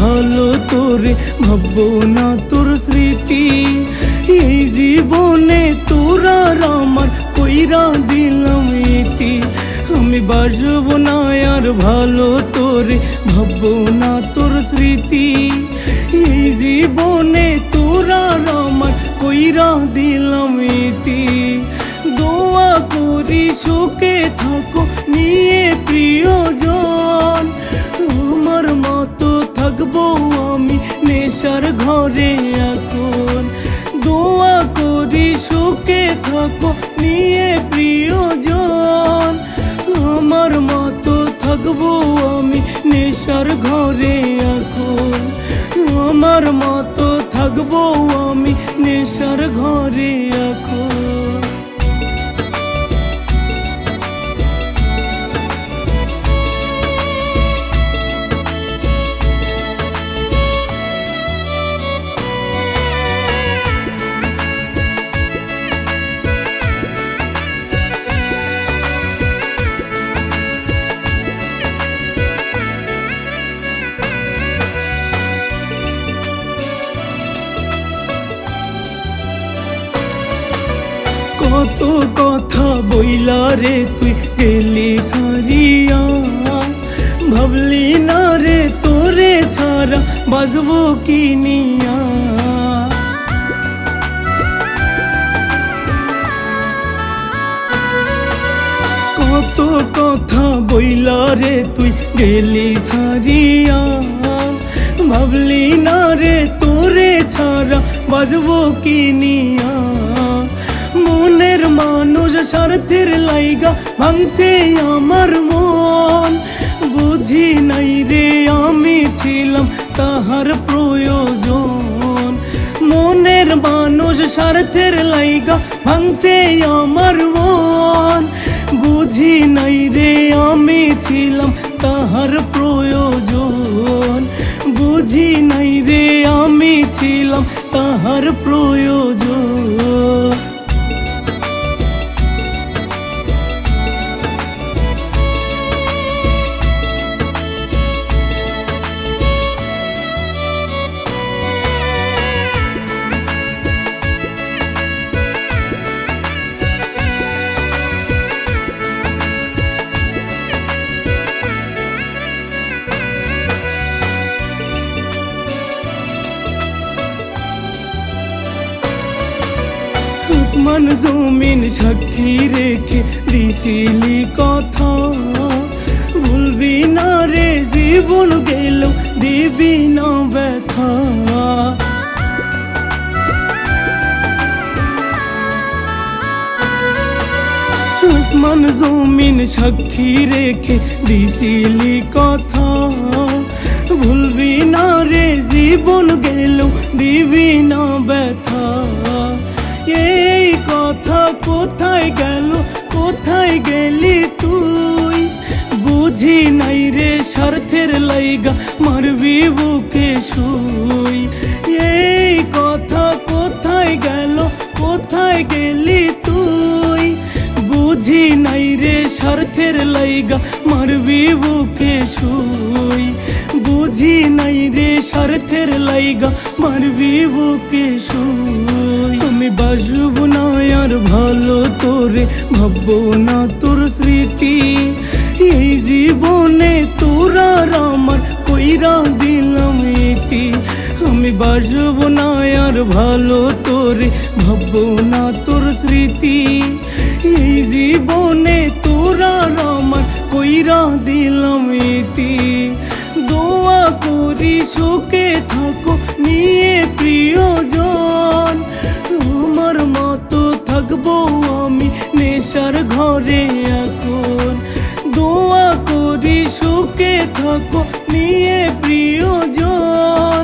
ভালো তোরে ভাববো না তোর স্মৃতি। এই জীবনে তোরা আমার কইরা দিলাম ইতি। আমি বাসব না আর ভালো তোরে ভাববো না তোর স্মৃতি। এই জীবনে তোরা আমার কইরা দিলাম ইতি। দোয়া করি সুখে থাকো নিয়ে প্রিয়জন। তোমার মতো থাকব আমি নেশার ঘরে এখন। দোয়া করি সুখে থাকো নিয়ে প্রিয়জন। আমার মতো থাকব আমি নেশার ঘরে এখন। আমার মতো থাকব আমি নেশার ঘরে এখন। কত কথা বইলা রে তুই গেলি সারিয়া। ভাবলি না রে তোরে ছাড়া বাজবো কি নিয়া। কত কথা বইলা রে তুই গেলি সারিয়া। ভাবলি না রে তোরে ছাড়া বাজবো কি নিয়া। মনের মানুষ স্বার্থের লাইগা ভাঙছে আমার মন। বুঝি নাই রে, আমি ছিলাম তাহার প্রয়োজন। মনের মানুষ স্বার্থের লাইগা ভাঙছে আমার মন। বুঝি নাই রে, আমি ছিলাম তাহার প্রয়োজন। বুঝি নাই রে, আমি ছিলাম তাহার প্রয়োজন। আসমান জমিন সাক্ষী রেখে দিছিলি কথা। ভুলবি না রে, জীবন গেল, দিবি না ব্যথা। আসমান জমিন সাক্ষী রেখে দিছিলি কথা। ভুলবি না রে, জীবন গেল, দিবি না ব্যথা। এই কথা কোথায় গেল? কোথায় গেলি তুই? বুঝি নাই রে স্বার্থের লাইগা, মারবি বুকে শুই। এই কথা কোথায় গেল? কোথায় গেলি তুই? বুঝি নাই রে স্বার্থের লাইগা, মারবি বুকে শুই। বুঝি নাই রে স্বার্থের লাইগা, মারবি বুকে শুই। আমি বাসব না আর ভালো তোরে ভাববো না তোর স্মৃতি। এই জীবনে তোরা আমার কইরা দিলাম ইতি। আমি বাসব না আর ভালো তোরে ভাববো না তোর স্মৃতি। এই জীবনে তোরা আমার কইরা দিলাম ইতি। দোয়া করি সুখে থাকো থাকব আমি নেশার ঘরে এখন। দোয়া করি সুখে থাকো নিয়ে প্রিয়জন।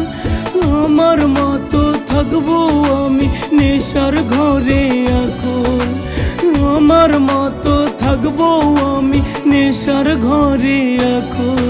আমার মতো থাকব আমি নেশার ঘরে এখন। আমার মতো থাকব আমি নেশার ঘরে এখন।